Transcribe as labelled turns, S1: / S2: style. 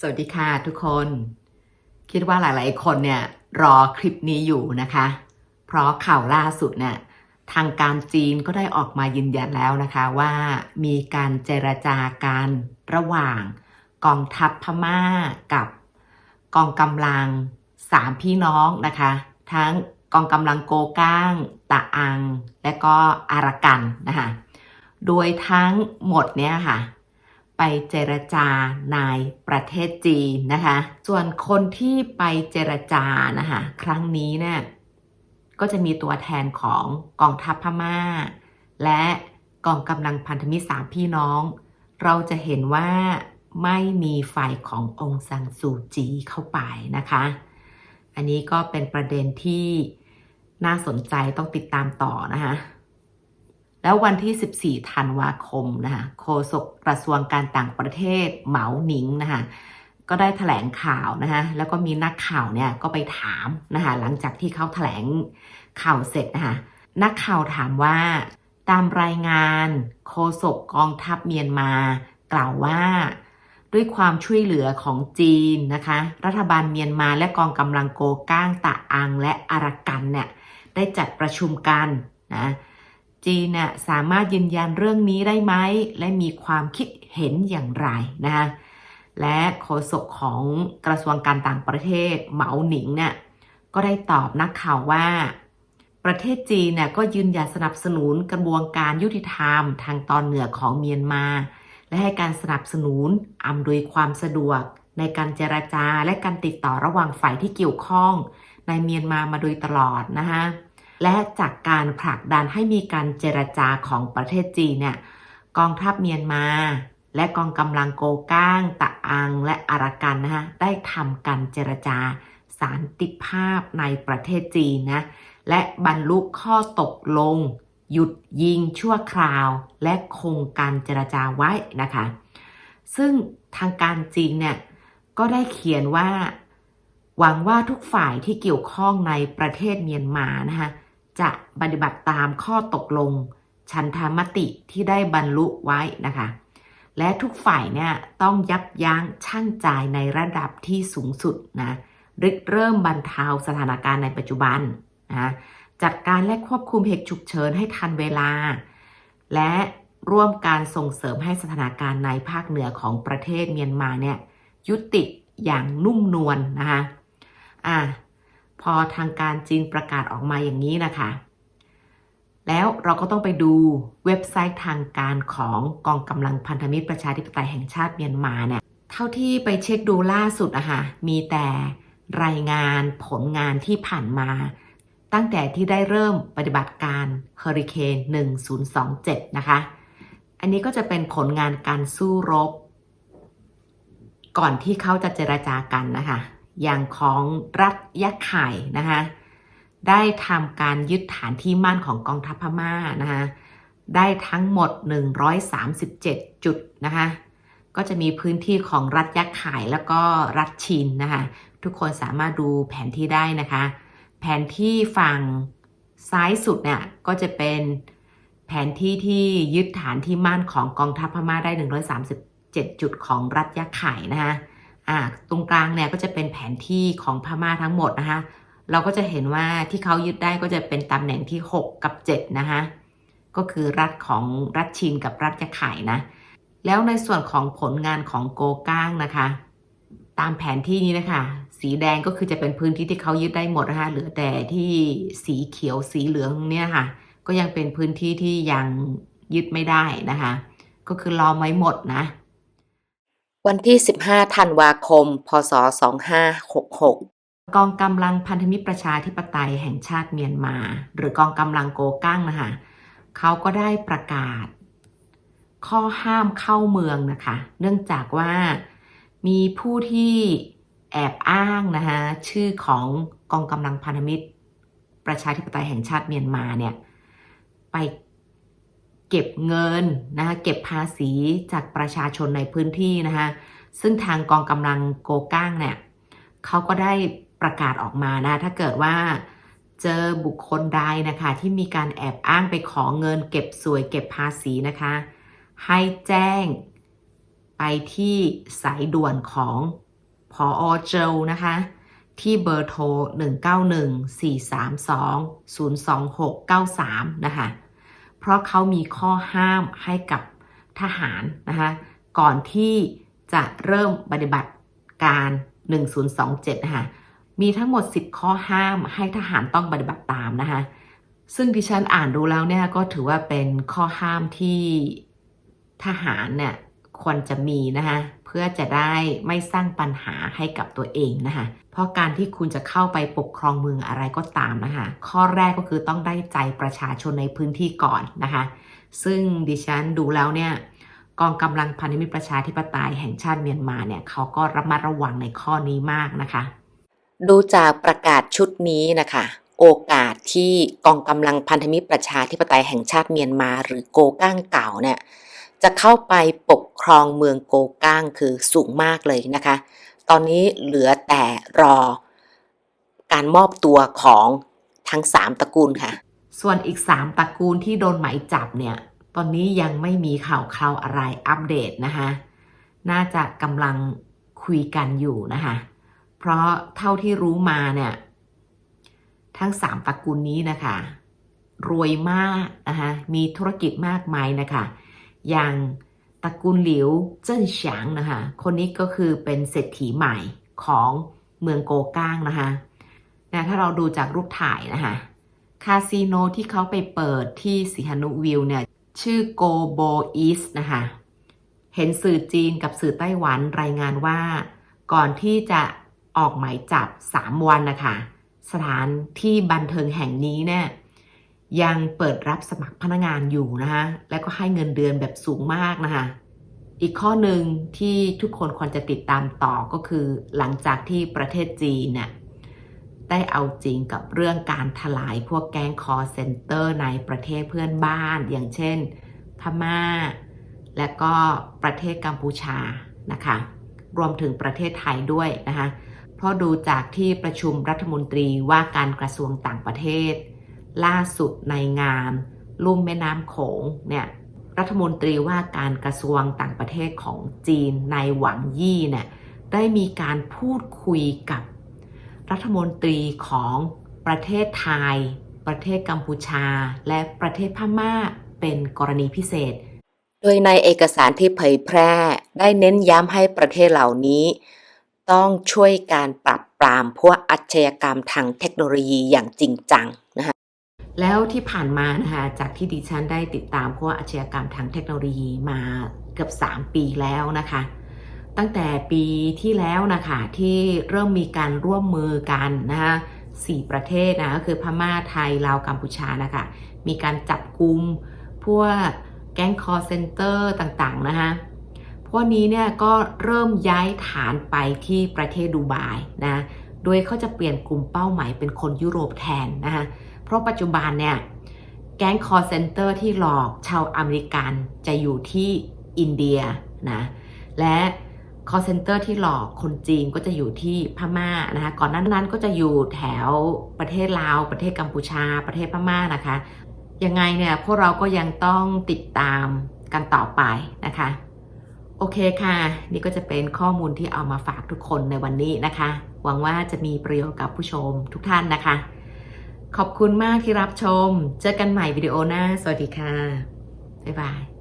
S1: สวัสดีค่ะทุกคน คิดว่าหลาย ๆ คนเนี่ยรอคลิปนี้อยู่นะคะ เพราะข่าวล่าสุดเนี่ยทางการจีนก็ได้ออกมายืนยันแล้วนะคะว่ามีการเจรจากันระหว่าง กองทัพพม่ากับกองกำลังสามพี่น้องนะคะ ทั้งกองกำลังโกก้างตะอัง และก็อารากันนะคะ โดยทั้งหมดเนี่ยค่ะ ไปเจรจาในประเทศจีนนะคะ ส่วนคนที่ไปเจรจานะคะครั้งนี้เนี่ยก็จะมีตัวแทนของกองทัพพม่า และกองกำลังพันธมิตรสามพี่น้อง เราจะเห็นว่าไม่มีฝ่ายขององค์ซังซูจีเข้าไปนะคะ อันนี้ก็เป็นประเด็นที่น่าสนใจต้องติดตามต่อนะคะ แล้ววันที่ 14 ธันวาคมนะคะโฆษกกระทรวงการต่างประเทศเหมาหนิงนะคะก็ได้แถลงข่าวนะคะแล้วก็มีนักข่าวเนี่ยก็ไปถามนะคะหลังจากที่เขาแถลงข่าวเสร็จนะคะนักข่าวถามว่าตามรายงานโฆษกกองทัพเมียนมา กล่าวว่า ด้วยความช่วยเหลือของจีนนะคะ รัฐบาลเมียนมาและกองกำลังโกก้างตะอังและอารากันเนี่ยได้จัดประชุมกันนะ จีนน่ะสามารถยืนยันเรื่องนี้ได้ไหม และมีความคิดเห็นอย่างไรนะคะและโฆษกของกระทรวงการต่างประเทศเหมาหนิงเนี่ยก็ได้ตอบนักข่าวว่า ประเทศจีนเนี่ยก็ยืนยันสนับสนุนกระบวนการยุติธรรมทางตอนเหนือของเมียนมา และให้การสนับสนุนอำนวยความสะดวก ในการเจรจาและการติดต่อระหว่างฝ่ายที่เกี่ยวข้อง ในเมียนมามาโดยตลอดนะคะ และจากการผลักดันให้มีการเจรจาของประเทศจีนเนี่ยกองทัพเมียนมา และกองกำลังโกก้าง ตะอัง และอารากันนะคะได้ทำการเจรจาสันติภาพในประเทศจีนนะและบรรลุข้อตกลง หยุดยิงชั่วคราว และคงการเจรจาไว้นะคะ ซึ่งทางการจีนเนี่ยก็ได้เขียนว่า หวังว่าทุกฝ่ายที่เกี่ยวข้องในประเทศเมียนมานะคะ จะปฏิบัติตามข้อตกลงชันธรรมติที่ได้บรรลุไว้นะคะ และทุกฝ่ายเนี่ยต้องยับยั้งชั่งใจในระดับที่สูงสุดนะริเริ่มบรรเทาสถานการณ์ในปัจจุบันนะจัดการและควบคุมเหตุฉุกเฉินให้ทันเวลา และร่วมการส่งเสริมให้สถานการณ์ในภาคเหนือของประเทศเมียนมาเนี่ยยุติอย่างนุ่มนวลนนะคะอะ พอทางการจีนประกาศออกมาอย่างนี้นะคะ แล้วเราก็ต้องไปดูเว็บไซต์ทางการของกองกำลังพันธมิตรประชาธิปไตยแห่งชาติเมียนมาเนี่ยเท่าที่ไปเช็คดูล่าสุดอะค่ะมีแต่รายงานผลงานที่ผ่านมา ตั้งแต่ที่ได้เริ่มปฏิบัติการเฮอริเคน1027 นะคะ อันนี้ก็จะเป็นผลงานการสู้รบ ก่อนที่เขาจะเจรจากันนะคะ อย่างของรัฐยะไข่นะคะได้ทำการยึดฐานที่มั่นของกองทัพพม่านะคะได้ทั้งหมด 137 จุดนะคะก็จะมีพื้นที่ของรัฐยะไข่แล้วก็รัฐชินนะคะทุกคนสามารถดูแผนที่ได้นะคะ แผนที่ฝั่งซ้ายสุดเนี่ยก็จะเป็นแผนที่ที่ยึดฐานที่มั่นของกองทัพพม่าได้ 137 จุดของรัฐยะไข่นะคะ อ่าตรงกลางเนี่ยก็จะเป็นแผนที่ของพม่าทั้งหมดนะคะ เราก็จะเห็นว่าที่เขายึดได้ก็จะเป็นตำแหน่งที่ 6 กับ 7 นะคะ ก็คือรัฐของรัฐชินกับรัฐยะไข่นะ แล้วในส่วนของผลงานของโกก้างนะคะ ตามแผนที่นี้นะคะ สีแดงก็คือจะเป็นพื้นที่ที่เขายึดได้หมดนะคะ เหลือแต่ที่สีเขียวสีเหลืองเนี่ยค่ะ ก็ยังเป็นพื้นที่ที่ยังยึดไม่ได้นะคะ ก็คือรอไว้หมดนะ วันที่ 15 ธันวาคม พศ 2566 กองกำลังพันธมิตรประชาธิปไตยแห่งชาติเมียนมา หรือกองกำลังโกกั้งนะคะเขาก็ได้ประกาศ ข้อห้ามเข้าเมืองนะคะ เนื่องจากว่ามีผู้ที่แอบอ้างนะคะชื่อของกองกำลังพันธมิตร ประชาธิปไตยแห่งชาติเมียนมาเนี่ยไป เก็บเงินนะคะเก็บภาษีจากประชาชนในพื้นที่นะคะซึ่งทางกองกำลังโกก้างเนี่ยเขาก็ได้ประกาศออกมานะถ้าเกิดว่าเจอบุคคลใดนะคะที่มีการแอบอ้างไปขอเงิน เก็บสวยเก็บภาษีนะคะ ให้แจ้งไปที่สายด่วนของพออเจลนะคะที่เบอร์โทร 191-432-02693 นะคะ เพราะเขามีข้อห้ามให้กับทหารนะคะก่อนที่จะเริ่มปฏิบัติการ 1027 นะคะมีทั้งหมด 10 ข้อห้ามให้ทหารต้องปฏิบัติตามนะคะซึ่งดิฉันอ่านดูแล้วเนี่ยก็ถือว่าเป็นข้อห้ามที่ทหารเนี่ยควรจะมีนะคะ เพื่อจะได้ไม่สร้างปัญหาให้กับตัวเองนะคะ เพราะการที่คุณจะเข้าไปปกครองเมืองอะไรก็ตามนะคะ ข้อแรกก็คือต้องได้ใจประชาชนในพื้นที่ก่อนนะคะ ซึ่งดิฉันดูแล้วเนี่ยกองกำลังพันธมิตรประชาธิปไตยแห่งชาติเมียนมาเนี่ยเขาก็ระมัดระวังในข้อนี้มากนะคะ ดูจากประกาศชุดนี้นะคะโอกาสที่กองกำลังพันธมิตรประชาธิปไตยแห่งชาติเมียนมา หรือโกก้างเก่าเนี่ย จะเข้าไปปกครองเมืองโกก้างคือสูงมากเลยนะคะ ตอนนี้เหลือแต่รอการมอบตัวของทั้ง3ตระกูลค่ะ ส่วนอีก3ตระกูลที่โดนหมายจับเนี่ย ตอนนี้ยังไม่มีข่าวคราวอะไรอัปเดตนะคะ น่าจะกำลังคุยกันอยู่นะคะ เพราะเท่าที่รู้มาเนี่ย ทั้ง3ตระกูลนี้นะคะ รวยมากนะคะ มีธุรกิจมากมายนะคะ อย่างตระกูลหลิวเจิ้นฉางนะคะคนนี้ก็คือเป็นเศรษฐีใหม่ของเมืองโกก้างนะคะนะถ้าเราดูจากรูปถ่ายนะคะคาสิโนที่เขาไปเปิดที่สิฮานุวิวเนี่ย ชื่อโกโบอีสนะคะเห็นสื่อจีนกับสื่อไต้หวันรายงานว่า ก่อนที่จะออกหมายจับ 3 วันนะคะ สถานที่บันเทิงแห่งนี้เนี่ย ยังเปิดรับสมัครพนักงานอยู่นะคะและก็ให้เงินเดือนแบบสูงมากนะคะอีกข้อหนึ่งที่ทุกคนควรจะติดตามต่อก็คือ หลังจากที่ประเทศจีนเนี่ยได้เอาจริงกับเรื่องการถลายพวกแก๊งคอเซ็นเตอร์ในประเทศเพื่อนบ้าน อย่างเช่น พม่า และก็ประเทศกัมพูชานะคะ รวมถึงประเทศไทยด้วยนะคะ เพราะดูจากที่ประชุมรัฐมนตรีว่าการกระทรวงต่างประเทศ ล่าสุดในงานลุ่มแม่น้ำโขงเนี่ยรัฐมนตรีว่าการกระทรวงต่างประเทศของจีนในหวังยี่เนี่ยได้มีการพูดคุยกับรัฐมนตรีของประเทศไทย ประเทศกัมพูชา และประเทศพม่าเป็นกรณีพิเศษ โดยในเอกสารที่เผยแพร่ได้เน้นย้ำให้ประเทศเหล่านี้ ต้องช่วยการปรับปรามพวกอาชญากรรมทางเทคโนโลยีอย่างจริงจังนะคะ แล้วที่ผ่านมานะคะจากที่ดิฉันได้ติดตามพวกอาชญากรรมทางเทคโนโลยีมาเกือบ 3 ปีแล้วนะคะ ตั้งแต่ปีที่แล้วนะคะที่เริ่มมีการร่วมมือกันนะคะสี่ประเทศนะก็คือพม่าไทยลาวกัมพูชานะคะมีการจับกลุ่มพวกแก๊งคอเซนเตอร์ต่างๆนะคะพวกนี้เนี่ยก็เริ่มย้ายฐานไปที่ประเทศดูไบนะโดยเขาจะเปลี่ยนกลุ่มเป้าหมายเป็นคนยุโรปแทนนะคะ เพราะปัจจุบันเนี่ยแก๊งคอร์เซนเตอร์ที่หลอกชาวอเมริกันจะอยู่ที่อินเดียนะและคอร์เซนเตอร์ที่หลอกคนจีนก็จะอยู่ที่พม่านะคะก่อนหนั้นนั้นก็จะอยู่แถวประเทศลาว ประเทศกัมพูชา ประเทศพม่านะคะยังไงเนี่ยพวกเราก็ยังต้องติดตามกันต่อไปนะคะ โอเคค่ะ นี่ก็จะเป็นข้อมูลที่เอามาฝากทุกคนในวันนี้นะคะ หวังว่าจะมีประโยชน์กับผู้ชมทุกท่านนะคะ ขอบคุณมากที่รับชม เจอกันใหม่วิดีโอหน้า สวัสดีค่ะ บ๊ายบาย